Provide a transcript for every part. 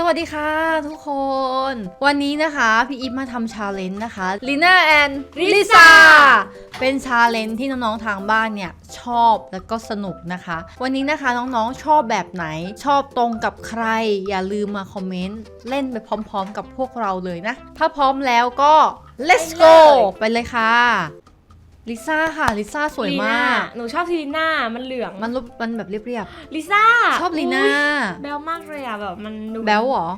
สวัสดีค่ะทุกคน วันนี้นะคะพี่อีฟมาทำชาเลนจ์นะคะลีน่าแอนลิ Lisa ซ่าเป็นชาเลนจ์ที่น้องๆทางบ้านเนี่ยชอบแล้วก็สนุกนะคะ วันนี้นะคะน้องๆชอบแบบไหน ชอบตรงกับใคร อย่าลืมมาคอมเมนต์เล่นไปพร้อมๆ กับพวกเราเลยนะ ถ้าพร้อมแล้วก็ let's ไป go เลยไปเลยค่ะ ลิซ่าค่ะลิซ่าสวยลีมาน่ากหนูชอบทีลีน่ามันเหลืองมันรูปมันแบบเรียบลิซ่าๆชอบลีน่าแบลมากเลยอะแบบมันดูแบ๊วเหรอ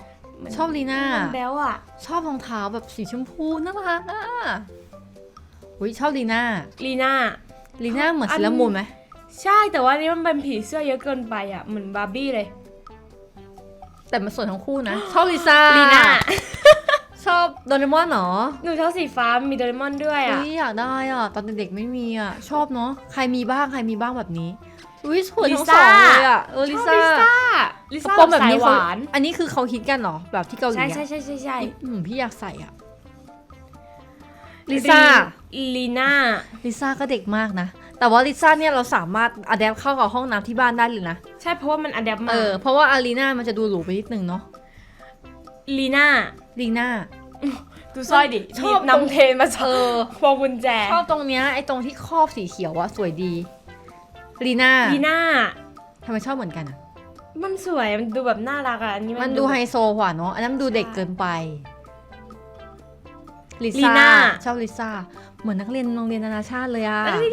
มันชอบลีน่า มันแบลอะ ชอบรองเท้าแบบสีชมพูน่ารักอะอุ้ยชอบลีน่าลีน่า ลีน่าเหมือนอันเซเลอรามูนไหมใช่แต่ว่านี่มันเป็นผีเสื้อเยอะเกินไปอะเหมือนบาร์บี้เลย แต่มันสวยทั้งคู่นะ ชอบลิซ่าลีน่าชอบ โดเรมอนเหรอหนูชอบสีฟ้ามีโดเรมอนด้วยอะ อุ้ยอยากได้อะ ตอนเด็กๆไม่มีอะ ชอบเนาะใครมีบ้างใครมีบ้างแบบนี้อุ้ยสวยทั้งสองเลยอะเออลิชอบซ่าลิซ่าลิกระซ่าโปรงแบบสายนี้หเขาวานอันนี้คือเขาฮิตกันเหรอแบบที่เกาหลีใช่อะใช่ใช่ใช่ใช่อืมพี่อยากใส่อะลิซ่า ลีน่าลิซ่าก็เด็กมากนะ แต่ว่าลิซ่าเนี่ยเราสามารถอัดแอปเข้ากับห้องน้ำที่บ้านได้เลยนะ ใช่เพราะว่ามันอัดแอปมาเออ เพราะว่าอารีนามันจะดูหรูไปนิดนึงเนาะลีน่า ลีน่า ดูสร้อยดิชอบนี่นำเทรนมาชเออบอพวงกุญแจ ชอบตรงเนี้ยไอ้ตรงที่ครอบสีเขียวอะสวยดีลีน่าลีน่าทำไมชอบเหมือนกันอะมันสวย มันดูแบบน่ารักอะอันนี้มันดูไฮโซกว่าเนาะอันนั้นมันดูเด็กเกินไปลิลีซ่าน่าชอบลิซ่า เหมือนนักเรียนโรงเรียนนานาชาติเลยอะเอ้ย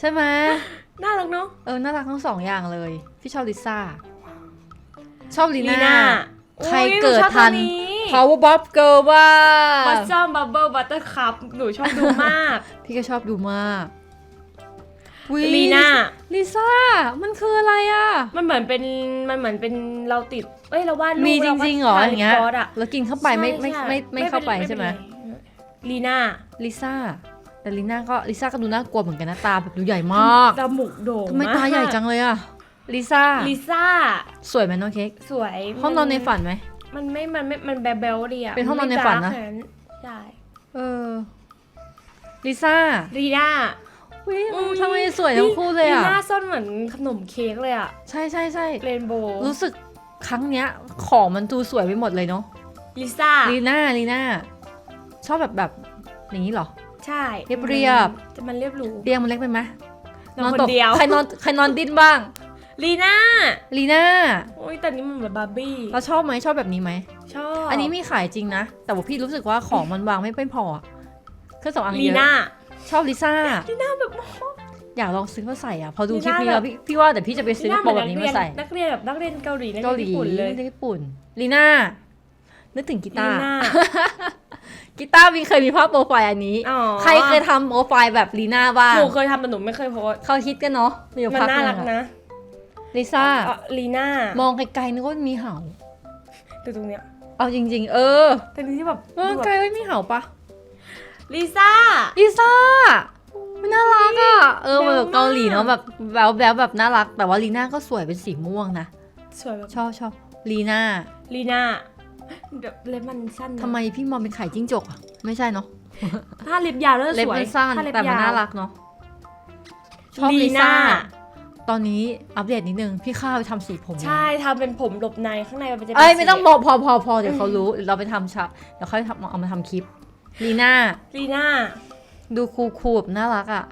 ใช่ไหมน่ารักเนาะเออน่ารักทั้งสองอย่างเลย พี่ชอบลิซ่า ชอบลีลีน่าน่าใครเกิดทัน นี้ Power Bob Girl ว่าบัสซัมบับเบิลบัตเตอร์คัพหนูชอบดูมาก พี่ก็ชอบดูมากอุ๊ยลีน่า ลิซ่า มันคืออะไรอะ มันเหมือนเป็นมันเหมือนเป็นเราติด เอ้ยเราวาดรูปมีจแล้ริงๆเหรอวก็อย่างเงี้ยถ่ก๊อตอะแล้วกินเข้าไปไม่ไม่ใช่ไม่ไม่เข้าไปเป็นใช่ไหมเป็นรลีน่า ลิซ่า แต่ลิน่าก็ลิซ่าก็ดูน่ากลัวเหมือนกันนะตาแบบดูใหญ่มากจมูกโด่งทำไมตาากใหญ่จังเลยอะลิซ่า ลิซ่า สวยไหมน้องเค้ก สวย ห้องนอนในฝันไหม มันไม่ มันไม่ มันแบลเบลดีอะเป็นห้องนอนในฝันนะไม่ดาร์กขาใช่เออลิซ่าลีน่าวิอุ๊ย ทำไมสวยทั้งคู่เลยอะลีน่าซ่อนเหมือนขนมเค้กเลยอะใช่ใช่ใช่เรนโบว์รู้สึกครั้งเนี้ย ของมันดูสวยไปหมดเลยเนาะลิซ่า ลีน่าลีน่าชอบแบบแบบอย่างนี้เหรอ ใช่เรียบจะมันเรียบหรู เตียงมันเล็กไปไหมนอนคนเดียว ใครนอนใครนอนดิ้นบ้าง ลีน่า ลีน่า โอ้ยแต่นี่มันเหมือนบาร์บี้ เราชอบไหมชอบแบบนี้ไหม ชอบ อันนี้มีขายจริงนะ แต่ว่าพี่รู้สึกว่าของมันวางไม่ไม่พออะเครื่องสำอางลีเยอะน่า ชอบลิซ่า ลีน่าแบบอยากลองซื้อมาใส่อะ พอดูลีคลิปน่านี้แล้วแบบพี่พี่ว่าแต่พี่จะไปซื้อลีกน่าระโปรงแบบนี้มาใส่ นักเรียนแบบนักเรียนเกาหลีนักเกาหเรียนลีญี่ปุ่นเลยญี่ปุ่น ลีน่า นึกถึงกีลีตาร์น่ากีตาร์มีเคยมีภาพโปรไฟล์อันนี้อ๋อใครเคยทำโปรไฟล์แบบลีน่าบ้างหนูเคยทำแต่หนูไม่เคยโพสต์เขาฮิตกันเนาะมีอยู่มันพักน่าหนึรักงอะนะ ลิซ่า เอ่อลีน่ามองไกลๆนึกว่ามีเห่าดูตรงเนี้ยเอาจริง ๆ เออแต่นี่ที่แบบมองไกลไม่มีเห่าปะลิซ่า ลิซ่า มันน่ารักอะ เออแบ๊วแบบเกาหลีเนาะมากแบบแบ๊วแบ๊วแบบน่ารัก แต่ว่าลีน่าก็สวยเป็นสีม่วงนะ สวยแบบชอบชอบลีน่าลีน่าแบบเล็บมันสั้นนะทำไมพี่มองเป็นไข่จิ้งจกอะ ไม่ใช่เนาะ ถ้าเล็บยาวแล้วจะเล็บสวยมันสั้นถ้าเล็บแต่มันยาว น่ารักเนาะชอบลีลิซ่า น่า ตอนนี้อัปเดตนิดนึง พี่ข้าวไปทำสีผมใช่ทำเป็นผมหลบในข้างในมันจะป็นเอ้ยไม่ต้องสีบอกพอพอพอเดี๋ยวเขารู้เดี๋ยวเราไปทำชาเดี๋ยวเขาทำเอามาทำคลิปลีน่าลีน่าดูคูลๆแบบน่ารักอะ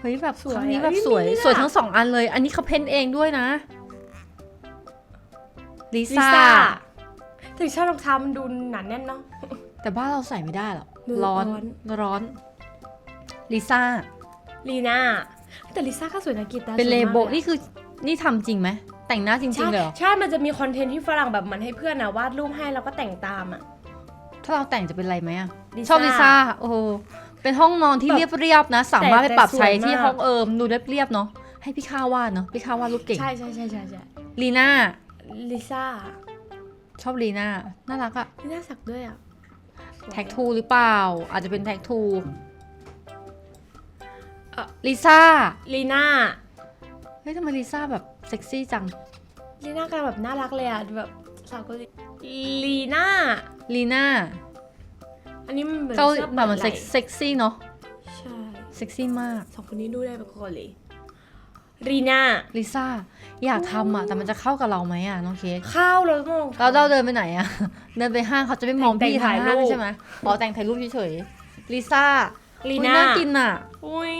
เฮ้ยแบบสวยครั้งนี้อะแบบเฮ้ยสวยลีน่าสวยทั้งสองอันเลย อันนี้เขาเพ้นเองด้วยนะลิลิซ่าซ่าถึงชอบรองเท้ามันดูหนาแน่นเนาะแต่บ้านเราใส่ไม่ได้หรอกมือร้อนร้อนร้อนลิซ่าลีน่า แต่ลิซ่าก็สวยนะกีตาร์เป็นสวยเลมากโบยอะนี่คือนี่ทำจริงไหมแต่งหน้าจริใช่งๆเลยเหรอใช่ มันจะมีคอนเทนต์ที่ฝรั่งแบบเหมันให้เพื่อนนะวาดรูปให้แล้วก็แต่งตามอะ ถ้าเราแต่งจะเป็นไรไหมอะลิซ่า ชอบลิซ่าโอ้โหเป็นห้องนอนที่แบบเรียบเรียบๆนะ สามารถไปแต่ปรับแต่สวยใช้ที่มากห้องเอิมดูเรียบเรียบๆเนาะให้พี่ข้าววาดเนาะพี่ข้าววาดรูปเก่งใช่ใช่ใช่ใช่ใช่ลีน่าลิซ่าชอบลีน่าน่ารักอะลิซ่าสักด้วยอะแท็กทูหรือเปล่า อาจจะเป็นแท็กทู เอ่อลิซ่า ลีน่าเฮ้ยทำไมลิซ่าแบบเซ็กซี่จัง ลีน่ากำลังแบบน่ารักเลยอะแบบสาวเกาหลีลีน่าลีน่าอันนี้มันเหมือนเขาเสื้อแบบมันเปิดไหเซ็กล่เซ็กซี่เนาะ ใช่เซ็กซี่มาก สองคนนี้ดูได้เป็นเกาหลีรีน่าลิซ่า อยากทำอะ แต่มันจะเข้ากับเราไหมอะน้องเค้กข้าวเราต้อง เราเราเดินไปไหนอะเดินไปห้างเขาจะไม่มองแต่งพี่ทางถ่ายห้างรูปใช่ไหมบอกแต่งถ่ายรูปเฉยๆลิซ่า ลีอุ๊ยน่าน่ากินอะอุ้ย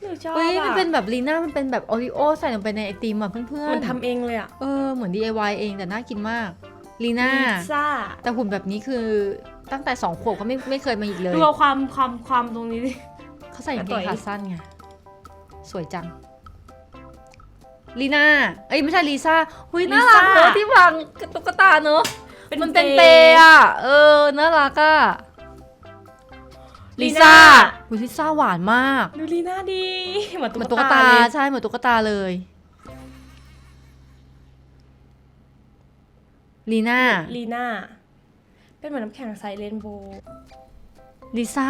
หนูชอบเฮ้ยมันอะเป็นแบบลีน่ามันเป็นแบบโอริโอใส่ลงไปในไอติมอะเพื่อนๆมันทำเองเลยอะเออเหมือน DIY เองแต่น่ากินมากลีน่าพิซซ่าแต่หุ่นแบบนี้คือตั้งแต่สองขวบก็ไม่ไม่เคยมาอีกเลยดูเอาความความความตรงนี้ดิ เขาใส่กางเกต่องยขาสั้นไงสวยจังลีน่าเอ้ยไม่ใช่ลิซ่าหุยน่ารักเนอะที่วางตุ๊กตาเนอะมันเป็นเปย์อะเออน่ารักอะ ลิซ่าหุยลิซ่าหวานมาก ดูลีน่าดีเหมือนเหมือนตุ๊ตุ๊กกตาตาเลยใช่เหมือนตุ๊กตาเลยลีน่าลีน่าเป็นเหมือนน้ำแข็งใสเรนโบว์ลิซ่า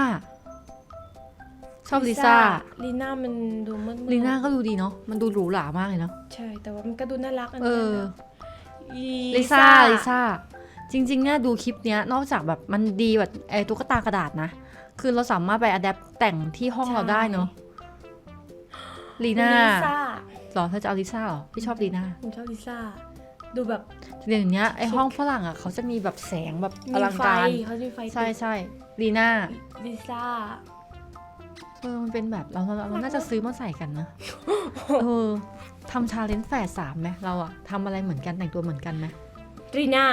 ชอบลิซ่าลีน่ามันดูมืดๆลีน่าก็ดูดีเนาะมันดูหรูหรามากเลยเนาะใช่แต่ว่ามันก็ดูน่ารักอันเอนี้อนะลิซ่าลิซ่าจริงๆเนี่ยดูคลิปเนี้ยนอกจากแบบมันดีแบบไอ้ตุ๊กตากระดาษนะ คือเราสามารถไปอัดแอปแต่งที่ห้องเราได้เนาะลีน่าลิซ่าหรอเธอจะเอาลิซ่าเหรอ พี่ชอบลีน่าผมชอบลิซ่า ดูแบบเดี๋ยวนี้ไอชิคห้องฝรั่งอะเขาจะมีแบบแสงแบบอมีลังไฟการเขาจะมีไฟใช่ติดใช่ลีน่าลิซ่าเออมันเป็นแบบเราเราเราน่าจะซื้อมาใส่กันนะเออทำชาเลนจ์แฝดสามไหมเราอะทำอะไรเหมือนกันแต่งตัวเหมือนกันไหมลีน่า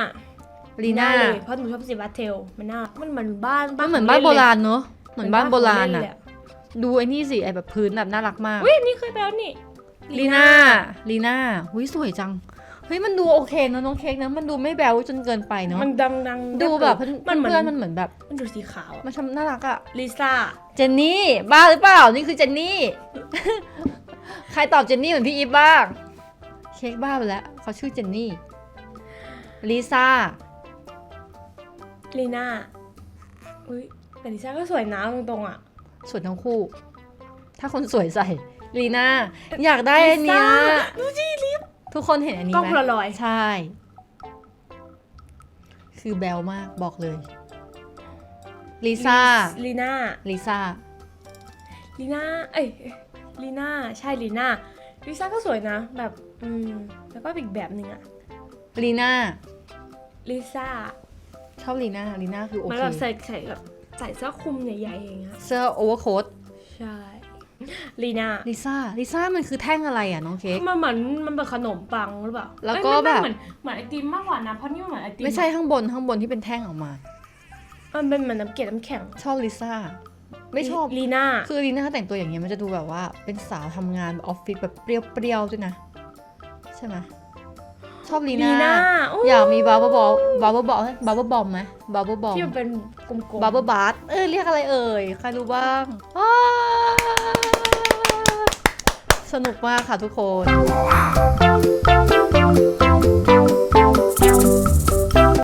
ลีน่าเลยเพราะหนูชอบสีบาเทลมันน่ามันเหมือนบ้านมันเหมือนบ้านโบราณเนอะเหมือนบ้านโบราณอะอะดูไอ้นี่สิไอแบบพื้นแบบน่ารักมากอุ้ยอันนี่เคยไปแล้วนี่ลีน่าลีน่าหุยสวยจังเฮ้ยมันดูโอเคเนอะน้องเค้กนะมันดูไม่แบวจนเกินไปเนาะมันดังดังดูแบบเพื่มันเหมือนอนๆมันเหมือนแบบมันดูสีขาวอะมันทำน่ารักอะลิซ่าเจนนี่บ้าหรือเปล่านี่คือเจนนี่ ใครตอบเจนนี่เหมือนพี่อีฟบ้าง เค้กบ้าไปแล้วเขาชื่อเจนนี่ลิซ่า ลีน่าอุ้ยแต่ลิซ่าก็สวยนะตรงๆอะ สวยทั้งคู่ ถ้าคนสวยใส่ลีน่าอยากได้อันเนี้ยลิซ่าดูสิลิปทุกคนเห็นอันนี้กล้องไหพมลารอยด์ใช่ คือแบลมากบอกเลยลิซ่าลีน่าลิซ่าลีน่าเอ้ยลีน่าใช่ลีน่าลิซ่าก็สวยนะ แบบอืมแล้วก็อีกแบบหนึ่งอะลีน่าลิซ่าช อบลีน่าลีน่าคือโอมันเคแบบใส่ใส่แบบใส่เสื้อคลุมใหญ่ๆอย่างเงี้ยเสื้อโอเวอร์โค้ทใช่ลีน่าลิซ่าลิซ่ามันคือแท่งอะไรอะน้องเค้กมันเหมือนมันเป็นขนมปังหรือเปล่าแล้วก็เอ้ยไม่แบบเหมือนเหมือนไอติมมากกว่านะเพราะนี่มันเหมือนไอติมไม่ใช่ข้างบนข้างบนที่เป็นแท่งออกมามันเป็นเหมือนน้ำเกล็ดน้ำแข็งชอบลิซ่าไม่ชอบลีน่าคือลีน่าแต่งตัวอย่างเงี้ยมันจะดูแบบว่าเป็นสาวทำงานแบบออฟฟิศแบบเปรี้ยวๆด้วยนะ ใช่ไหม ชอบลีลีน่าน่าอยากมีบาร์เบอร์บอลบาร์เบอร์บอลบาร์เบอร์บอมไหมบาร์เบอร์บอมที่มันเป็นกลมๆบาร์เบอร์บาร์เออเรียกอะไรเอ่ยใครรู้บ้างอ้าสนุกมากค่ะทุกคน